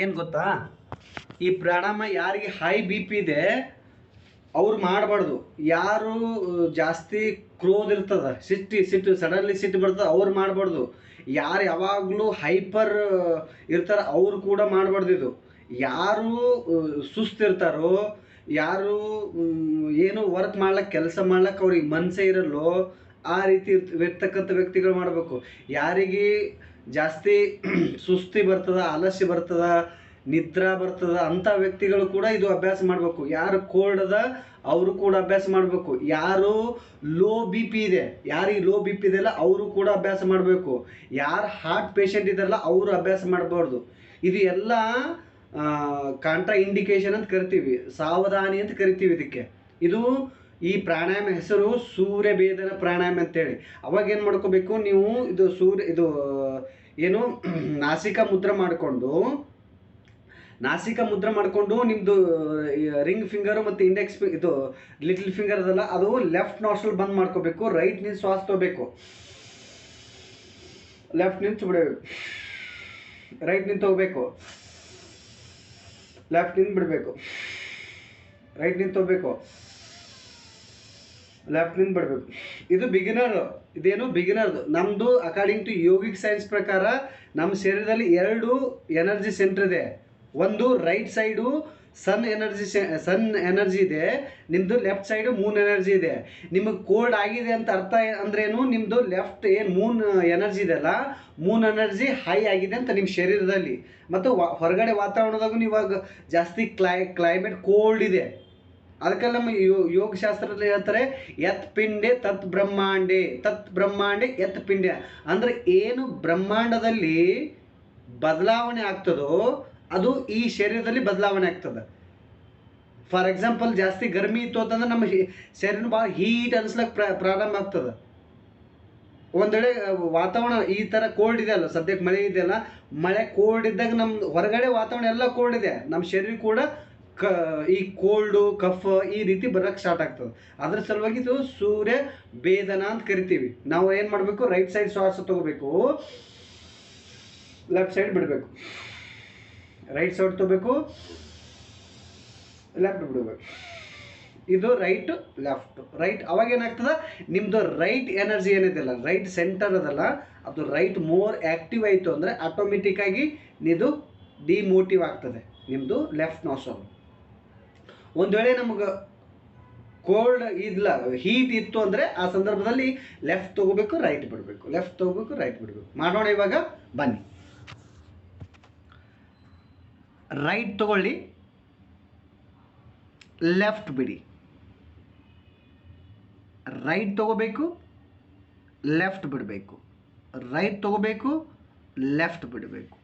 ಏನು ಗೊತ್ತಾ? ಈ ಪ್ರಾಣಾಯಾಮ ಯಾರಿಗೆ ಹೈ ಬಿ ಪಿ ಇದೆ, ಅವ್ರು ಮಾಡಬಾರ್ದು. ಯಾರು ಜಾಸ್ತಿ ಕ್ರೋಧ ಇರ್ತದ ಸಿಟ್ಟು ಸಿಟ್ಟು ಸಡನ್ಲಿ ಸಿಟ್ಟು ಬರ್ತದೆ, ಅವ್ರು ಮಾಡಬಾರ್ದು. ಯಾರು ಯಾವಾಗಲೂ ಹೈಪರ್ ಇರ್ತಾರ, ಅವ್ರು ಕೂಡ ಮಾಡಬಾರ್ದು ಇದು. ಯಾರು ಸುಸ್ತ ಸುಸ್ತಿರ್ತಾರೋ ಯಾರು ಏನು ವರ್ಕ್ ಮಾಡ್ಲಕ್ಕೆ ಕೆಲಸ ಮಾಡ್ಲಕ್ಕೆ ಅವ್ರಿಗೆ ಮನಸ್ಸೇ ಇರಲ್ಲೋ, ಆ ರೀತಿ ಇರ್ತ, ಇರ್ತಕ್ಕಂಥ ವ್ಯಕ್ತಿಗಳು ಮಾಡಬೇಕು. ಯಾರಿಗೆ ಜಾಸ್ತಿ ಸುಸ್ತಿ ಬರ್ತದ ಆಲಸ್ಯ ಬರ್ತದ, ನಿದ್ರಾ ಬರ್ತದ ಅಂಥ ವ್ಯಕ್ತಿಗಳು ಕೂಡ ಇದು ಅಭ್ಯಾಸ ಮಾಡಬೇಕು. ಯಾರು ಕೋಲ್ಡ್ ಅದ, ಅವರು ಕೂಡ ಅಭ್ಯಾಸ ಮಾಡಬೇಕು. ಯಾರು ಲೋ ಬಿ ಪಿ ಇದೆ, ಯಾರಿಗೆ ಲೋ ಬಿ ಪಿ ಇದೆಯಲ್ಲ ಅವರು ಕೂಡ ಅಭ್ಯಾಸ ಮಾಡಬೇಕು. ಯಾರು ಹಾರ್ಟ್ ಪೇಷಂಟ್ ಇದಾರಲ್ಲ ಅವರು ಅಭ್ಯಾಸ ಮಾಡಬಾರ್ದು. ಇದು ಎಲ್ಲ ಕಾಂಟ್ರಾ ಇಂಡಿಕೇಶನ್ ಅಂತ ಕರಿತೀವಿ. ಸಾವಧಾನಿ ಅಂತ ಕರಿತೀವಿ ಇದಕ್ಕೆ. ಇದು ಈ ಪ್ರಾಣಾಯಾಮ ಹೆಸರು ಸೂರ್ಯ ಭೇದನ ಪ್ರಾಣಾಯಾಮ ಅಂತೇಳಿ. ಅವಾಗ ಏನು ಮಾಡ್ಕೋಬೇಕು ನೀವು ಇದು ಸೂರ್ಯ, ಇದು, ಏನು, ನಾಸಿಕ ಮುದ್ರ ಮಾಡಿಕೊಂಡು, ನಾಸಿಕ ಮುದ್ರ ಮಾಡಿಕೊಂಡು ನಿಮ್ಮದು ರಿಂಗ್ ಫಿಂಗರು ಮತ್ತು ಇಂಡೆಕ್ಸ್ ಇದು ಲಿಟಲ್ ಫಿಂಗರ್ ಅದಲ್ಲ, ಅದು ಲೆಫ್ಟ್ ನಾಸ್ಟ್ರಲ್ ಬಂದ್ ಮಾಡ್ಕೋಬೇಕು, ರೈಟ್ನಿಂದ ಶ್ವಾಸ ತಗೋಬೇಕು. ಲೆಫ್ಟ್ ನಿಂತು ಬಿಡಬೇಕು ರೈಟ್ ನಿಂತು ಹೋಗ್ಬೇಕು ಲೆಫ್ಟ್ನಿಂದ ಬಿಡಬೇಕು. ರೈಟ್ ನಿಂತು ಹೋಗ್ಬೇಕು ಲೆಫ್ಟ್ನಿಂದ ಬಿಡಬೇಕು ಇದು ಬಿಗಿನರ್ ಇದೇನು ಬಿಗಿನರ್ದು ನಮ್ಮದು ಅಕಾರ್ಡಿಂಗ್ ಟು ಯೋಗಿಕ್ ಸೈನ್ಸ್ ಪ್ರಕಾರ ನಮ್ಮ ಶರೀರದಲ್ಲಿ ಎರಡು ಎನರ್ಜಿ ಸೆಂಟರ್ ಇದೆ. ಒಂದು right side sun energy sun energy ಇದೆ. ನಿಮ್ಮದು ಲೆಫ್ಟ್ ಸೈಡು ಮೂನ್ ಎನರ್ಜಿ ಇದೆ. ನಿಮಗೆ ಕೋಲ್ಡ್ ಆಗಿದೆ ಅಂತ ಅರ್ಥ ಅಂದ್ರೇನು ನಿಮ್ಮದು ಲೆಫ್ಟ್ ಏನು ಮೂನ್ ಎನರ್ಜಿ ಇದೆ ಅಲ್ಲ ಮೂನ್ ಎನರ್ಜಿ ಹೈ ಆಗಿದೆ ಅಂತ ನಿಮ್ಮ ಶರೀರದಲ್ಲಿ. ಮತ್ತು ಹೊರಗಡೆ ವಾತಾವರಣದಾಗೂ ಇವಾಗ ಜಾಸ್ತಿ ಕ್ಲೈ ಕ್ಲೈಮೇಟ್ ಕೋಲ್ಡ್ ಇದೆ. ಅದಕ್ಕೆಲ್ಲ ನಮ್ಮ ಯೋಗಶಾಸ್ತ್ರದಲ್ಲಿ ಹೇಳ್ತಾರೆ, ಯತ್ ಪಿಂಡೆ ತತ್ ಬ್ರಹ್ಮಾಂಡೆ ತತ್ ಬ್ರಹ್ಮಾಂಡೆ ಯತ್ ಪಿಂಡೆ. ಅಂದರೆ ಏನು ಬ್ರಹ್ಮಾಂಡದಲ್ಲಿ ಬದಲಾವಣೆ ಆಗ್ತದೋ ಅದು ಈ ಶರೀರದಲ್ಲಿ ಬದಲಾವಣೆ ಆಗ್ತದೆ. ಫಾರ್ ಎಕ್ಸಾಂಪಲ್, ಜಾಸ್ತಿ ಗರ್ಮಿ ಇತ್ತು ಅಂತಂದ್ರೆ ನಮ್ಮ ಶರೀರ ಭಾಳ ಹೀಟ್ ಅನ್ಸ್ಲಕ್ಕೆ ಪ್ರ, ಪ್ರಾರಂಭ ಆಗ್ತದೆ. ಒಂದ್ ವೇಳೆ ವಾತಾವರಣ ಈ ಥರ ಕೋಲ್ಡ್ ಇದೆ ಅಲ್ಲ, ಸದ್ಯಕ್ಕೆ ಮಳೆ ಇದೆಯಲ್ಲ ಮಳೆ ಕೋಲ್ಡ್ ಇದ್ದಾಗ ನಮ್ಮ ಹೊರಗಡೆ ವಾತಾವರಣ ಎಲ್ಲ ಕೋಲ್ಡ್ ಇದೆ. ನಮ್ಮ ಶರೀರ ಕೂಡ ಕ, ಈ ಕೋಲ್ಡು, ಕಫ್ ಈ ರೀತಿ ಬರಕ್ಕೆ ಸ್ಟಾರ್ಟ್ ಆಗ್ತದೆ. ಅದ್ರ ಸಲುವಾಗಿ ಇದು ಸೂರ್ಯ ಭೇದನ ಅಂತ ಕರಿತೀವಿ. ನಾವು ಏನು ಮಾಡಬೇಕು? ರೈಟ್ ಸೈಡ್ ಶ್ವಾಸ ತಗೋಬೇಕು. ಲೆಫ್ಟ್ ಸೈಡ್ ಬಿಡಬೇಕು. ರೈಟ್ ಸೈಡ್ ತಗೋಬೇಕು. ಲೆಫ್ಟ್ ಬಿಡಬೇಕು. ಇದು ರೈಟ್ ಲೆಫ್ಟ್ ರೈಟ್ ಅವಾಗ ಏನಾಗ್ತದೆ? ನಿಮ್ಮದು ರೈಟ್ ಎನರ್ಜಿ ಏನಿದೆಯಲ್ಲ ರೈಟ್ ಸೆಂಟರ್ ಅದಲ್ಲ, ಅದು ರೈಟ್ ಮೋರ್ ಆ್ಯಕ್ಟಿವ್ ಆಯಿತು ಅಂದರೆ ಆಟೋಮೆಟಿಕ್ಕಾಗಿ ಇದು ಡಿಮೋಟಿವ್ ಆಗ್ತದೆ. ನಿಮ್ಮದು ಲೆಫ್ಟ್ ನಾಸಲ್ ಒಂದು ವೇಳೆ ನಮಗೆ ಕೋಲ್ಡ್ ಇಲ್ಲ ಹೀಟ್ ಇತ್ತು ಅಂದರೆ ಆ ಸಂದರ್ಭದಲ್ಲಿ ಲೆಫ್ಟ್ ತಗೋಬೇಕು ರೈಟ್ ಬಿಡಬೇಕು. ಲೆಫ್ಟ್ ತಗೋಬೇಕು ರೈಟ್ ಬಿಡಬೇಕು. ಮಾಡೋಣ ಇವಾಗ, ಬನ್ನಿ. ರೈಟ್ ತಗೊಳ್ಳಿ. ಲೆಫ್ಟ್ ಬಿಡಿ. ರೈಟ್ ತಗೋಬೇಕು ಲೆಫ್ಟ್ ಬಿಡಬೇಕು. ರೈಟ್ ತಗೋಬೇಕು ಲೆಫ್ಟ್ ಬಿಡಬೇಕು.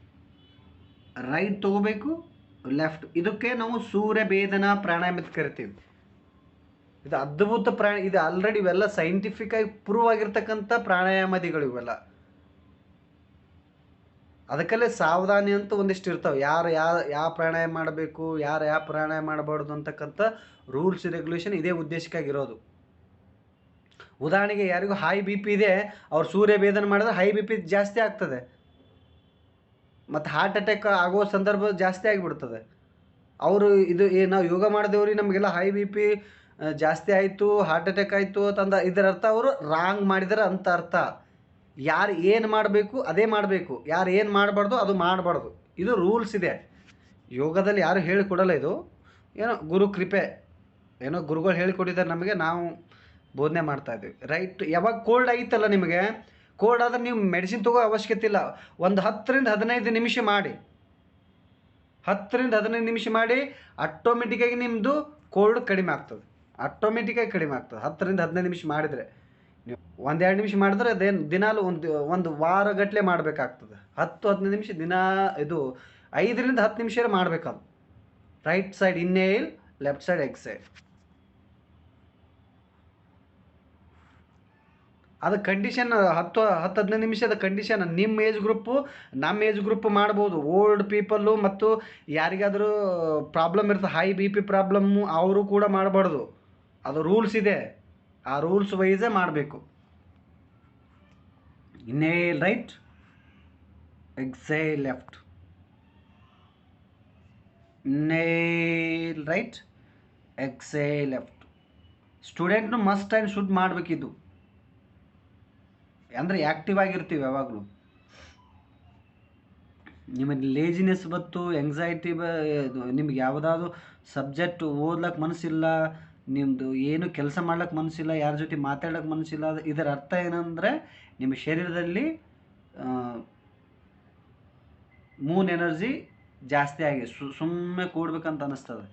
ರೈಟ್ ತಗೋಬೇಕು ಲೆಫ್ಟ್ ಇದಕ್ಕೆ ನಾವು ಸೂರ್ಯ ಭೇದನ ಪ್ರಾಣಾಯಾಮ ಅಂತ ಕರಿತೀವಿ. ಇದು ಅದ್ಭುತ ಪ್ರಾಣ, ಇದು ಆಲ್ರೆಡಿ ಇವೆಲ್ಲ ಸೈಂಟಿಫಿಕ್ ಆಗಿ ಪ್ರೂವ್ ಆಗಿರ್ತಕ್ಕಂಥ ಪ್ರಾಣಾಯಾಮದಿಗಳು ಇವೆಲ್ಲ. ಅದಕ್ಕಲ್ಲೇ ಸಾವಧಾನಿ ಅಂತ ಒಂದಿಷ್ಟು ಇರ್ತಾವೆ. ಯಾರು ಯಾವ ಯಾವ ಪ್ರಾಣಾಯಾಮ ಮಾಡಬೇಕು, ಯಾರು ಯಾವ ಪ್ರಾಣಾಯಾಮ ಮಾಡಬಾರ್ದು ಅಂತಕ್ಕಂಥ ರೂಲ್ಸ್ ರೆಗ್ಯುಲೇಷನ್ ಇದೇ ಉದ್ದೇಶಕ್ಕಾಗಿರೋದು. ಉದಾಹರಣೆಗೆ ಯಾರಿಗೂ ಹೈ ಬಿ ಪಿ ಇದೆ, ಅವ್ರು ಸೂರ್ಯ ಭೇದನ ಮಾಡಿದ್ರೆ ಹೈ ಬಿ ಪಿ ಜಾಸ್ತಿ ಆಗ್ತದೆ. ಮತ್ತು ಹಾರ್ಟ್ ಅಟ್ಯಾಕ್ ಆಗೋ ಸಂದರ್ಭ ಜಾಸ್ತಿ ಆಗಿಬಿಡ್ತದೆ. ಅವರು ಇದು ಏ, ನಾವು ಯೋಗ ಮಾಡಿದೆವ್ರಿ, ನಮಗೆಲ್ಲ ಹೈ ಬಿ ಪಿ ಜಾಸ್ತಿ ಆಯಿತು ಹಾರ್ಟ್ ಅಟ್ಯಾಕ್ ಆಯಿತು ಅಂತಂದ ಇದರ ಅರ್ಥ ಅವರು ರಾಂಗ್ ಮಾಡಿದರೆ ಅಂತ ಅರ್ಥ. ಯಾರು ಏನು ಮಾಡಬೇಕು, ಅದೇ ಮಾಡಬೇಕು. ಯಾರು ಏನು ಮಾಡಬಾರ್ದು ಅದು ಮಾಡಬಾರ್ದು. ಇದು ರೂಲ್ಸ್ ಇದೆ. ಯೋಗದಲ್ಲಿ ಯಾರು ಹೇಳಿಕೊಡಲ್ಲ ಇದು. ಏನೋ ಗುರು ಕೃಪೆ. ಏನೋ ಗುರುಗಳು ಹೇಳಿಕೊಟ್ಟಿದ್ದಾರೆ ನಮಗೆ, ನಾವು ಬೋಧನೆ ಮಾಡ್ತಾ ರೈಟ್ ಯಾವಾಗ ಕೋಲ್ಡ್ ಆಗಿತ್ತಲ್ಲ ನಿಮಗೆ ಕೋಲ್ಡ್ ಆದ್ರೆ ನೀವು ಮೆಡಿಸಿನ್ ತಗೋ ಅವಶ್ಯಕತೆ ಇಲ್ಲ. ಒಂದು ಹತ್ತರಿಂದ ಹದಿನೈದು ನಿಮಿಷ ಮಾಡಿ. ಹತ್ತರಿಂದ ಹದಿನೈದು ನಿಮಿಷ ಮಾಡಿ ಆಟೋಮೆಟಿಕ್ಕಾಗಿ ನಿಮ್ಮದು ಕೋಲ್ಡ್ ಕಡಿಮೆ ಆಗ್ತದೆ. ಆಟೋಮೆಟಿಕ್ಕಾಗಿ ಕಡಿಮೆ ಆಗ್ತದೆ. ಹತ್ತರಿಂದ ಹದಿನೈದು ನಿಮಿಷ ಮಾಡಿದರೆ. ನೀವು ಒಂದೆರಡು ನಿಮಿಷ ಮಾಡಿದ್ರೆ ಅದೇನು ದಿನಾಲು ಒಂದು ಒಂದು ವಾರಗಟ್ಟಲೆ ಮಾಡಬೇಕಾಗ್ತದೆ. ಹತ್ತು, ಹದಿನೈದು ನಿಮಿಷ ದಿನ ಇದು ಐದರಿಂದ ಹತ್ತು ನಿಮಿಷ ಮಾಡಬೇಕದು right side inhale left side exhale ಅದು ಕಂಡೀಷನ್ ಹತ್ತು ಹತ್ತು, ಹದಿನೈದು ನಿಮಿಷದ ಕಂಡೀಷನ್ ನಿಮ್ಮ ಏಜ್ ಗ್ರೂಪು ನಮ್ಮ ಏಜ್ ಗ್ರೂಪ್ ಮಾಡ್ಬೋದು. ಓಲ್ಡ್ ಪೀಪಲ್ಲು ಮತ್ತು ಯಾರಿಗಾದರೂ ಪ್ರಾಬ್ಲಮ್ ಇರ್ತದೆ ಹೈ ಬಿ ಪಿ ಪ್ರಾಬ್ಲಮ್ಮು ಅವರು ಕೂಡ ಮಾಡಬಾರ್ದು. ಅದು ರೂಲ್ಸ್ ಇದೆ. ಆ ರೂಲ್ಸ್ ವೈಸೇ ಮಾಡಬೇಕು. ಇನ್ನೇ ರೈಟ್ ಎಕ್ಸೈ ಲೆಫ್ಟ್ ನೇಲ್ ರೈಟ್ ಎಕ್ಸೇ ಲೆಫ್ಟ್ ಸ್ಟೂಡೆಂಟ್ನು ಮಸ್ಟ್ ಆ್ಯಂಡ್ ಶುಡ್ ಮಾಡಬೇಕಿದ್ದು ಅಂದರೆ ಆ್ಯಕ್ಟಿವ್ ಆಗಿರ್ತೀವಿ ಯಾವಾಗಲೂ. ನಿಮಗೆ ಲೇಜಿನೆಸ್ ಬತ್ತು ಎಂಗ್ಸೈಟಿ ಬ ನಿಮ್ಗೆ ಯಾವುದಾದ್ರು ಸಬ್ಜೆಕ್ಟ್ ಓದ್ಲಕ್ಕೆ ಮನಸ್ಸಿಲ್ಲ ನಿಮ್ಮದು ಏನು ಕೆಲಸ ಮಾಡ್ಲಿಕ್ಕೆ ಮನಸ್ಸಿಲ್ಲ ಯಾರ ಜೊತೆ ಮಾತಾಡೋಕ್ಕೆ ಮನಸ್ಸಿಲ್ಲ ಇದರ ಅರ್ಥ ಏನಂದರೆ ನಿಮ್ಮ ಶರೀರದಲ್ಲಿ ಮೂನ್ ಎನರ್ಜಿ ಜಾಸ್ತಿ ಆಗಿದೆ ಸುಮ್ಮನೆ ಕೂಡ್ಬೇಕಂತ ಅನ್ನಿಸ್ತದೆ